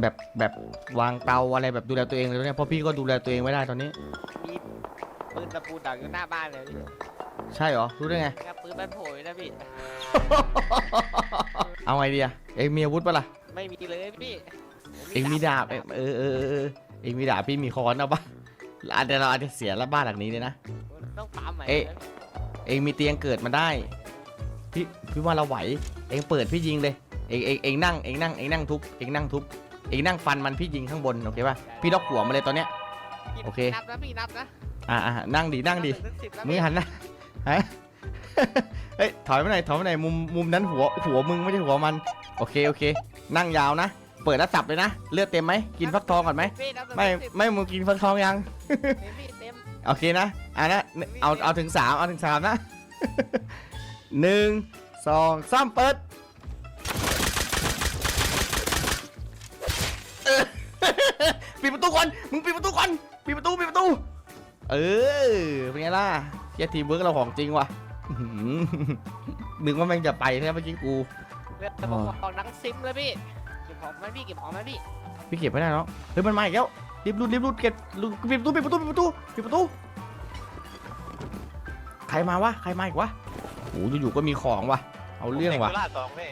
แบบแบบวางเตาอะไรแบบดูแลตัวเองเลยเนี่ยเพราะพี่ก็ดูแลตัวเองไม่ได้ตอนนี้ มีปืนตะปูดักอยู่หน้าบ้านเลยพี่ใช่เหรอรู้ได้ไง ครับปืนมันโผล่อยู่นะพี่ เอาไงดีอะเอ็งมีอาวุธปะล่ะไม่มีเลยพี่ผเอ็งมีดาบเอ็งเออเออเออเออเอ็งมีดาบพี่มีค้อนเอาปะอาจจะเราอาจจะเสียแล้วบ้านหลังนี้เลยนะต้องปั๊มใหม่เอ๊ะ นะเอ็งมีเตียงเกิดมาได้ พี่พี่ว่าเราไหว เอ็งเปิดพี่ยิงเลย เอ็งเอ็งเอ็งนั่งเอ็งนั่งเอ็งนั่งทุบเอ็งนั่งทุบ เอ็งนั่งฟันมันพี่ยิงข้างบนโอเคป่ะพี่ล็อกหัวมาเลยตอนเนี้ยพี่โอเค นับนะพี่นับนะอ่าอ่านั่งดีนั่งดีบถึสิบแล้วมึงพี่หันหนะฮะ เฮ้ยถอยไปหน่อยถอยไปหน่อยมุมมุมนั้นหัวหัวมึงไม่ใช่หัวมัน โอเคโอเค นั่งยาวนะ เปิดแล้วสับเลยนะเลือดเต็มไหมกินฟักทองก่อนไหมพี่นับถึงไม่สิบไม่มึงกินฟักทองยัง เต็มพี่เต็ม โอเคนะอะนะ เอา เอาถึงสามเอาถึงสามนะ หนึ่งสองสามเปิด ปิดประตูปิดประตูเออเป็นไงล่ะเชียทีมเวิร์กเราของจริงว่ะอื้อหือนึกว่าแม่งจะไปใช่ไหมเมื่อกี้กูเลือดตะปูของนังซิมเลยพี่เก็บของไหมพี่เก็บของไหมพี่พี่เก็บไม่ได้เนาะเฮ้ยมันมาอีกแล้วรีบรุดรีบรุดเก็บรุดปิดประตูปิดประตูปิดประตูปิดประตูใครมาวะใครมาอีกวะโอ้อยู่ๆก็มีของว่ะเอาเรื่องว่ะด็กสุราษฎร์สองพี่